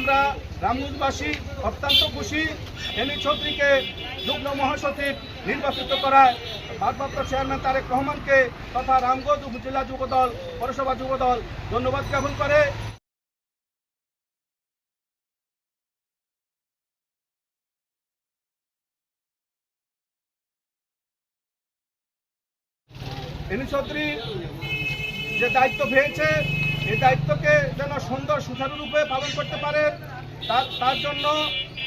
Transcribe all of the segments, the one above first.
আমরা রামগঞ্জবাসী অত্যন্ত খুশি এনি চৌধুরীকে যুগ্ম মহাসচিব নির্বাচিত করায় ভারপ্রাপ্ত চেয়ারম্যান তারেক রহমানকে তথা রামগঞ্জ উপজেলা যুবদল পৌরসভা যুবদল ধন্যবাদ জ্ঞাপন করে। এনি চৌধুরী যে দায়িত্ব পেয়েছে এই দায়িত্বকে যেন সুন্দর সুচারুরূপে পালন করতে পারে, তার তার জন্য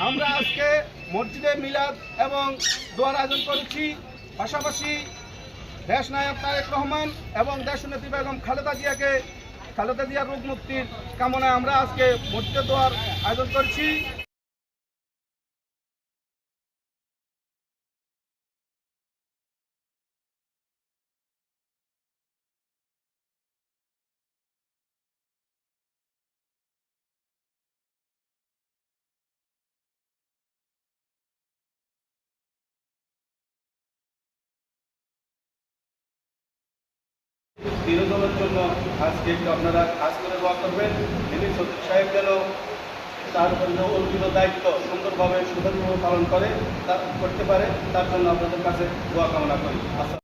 আমরা আজকে মসজিদে মিলাদ এবং দোয়ার আয়োজন করেছি। পাশাপাশি দেশ নায়ক তারেক রহমান এবং দেশ নেত্রী বেগম খালেদা জিয়াকে, খালেদা জিয়ার রোগ মুক্তির কামনায় আমরা আজকে মসজিদে দোয়ার আয়োজন করছি। বিনোদনের জন্য আজকে একটু আপনারা কাজ করে দোয়া করবেন। তিনি সচিব সাহেব যেন তার জন্য অর্পিত দায়িত্ব সুন্দরভাবে সুন্দরভাবে পালন করে, তা করতে পারে, তার জন্য আপনাদের কাছে দোয়া কামনা করি। আচ্ছা।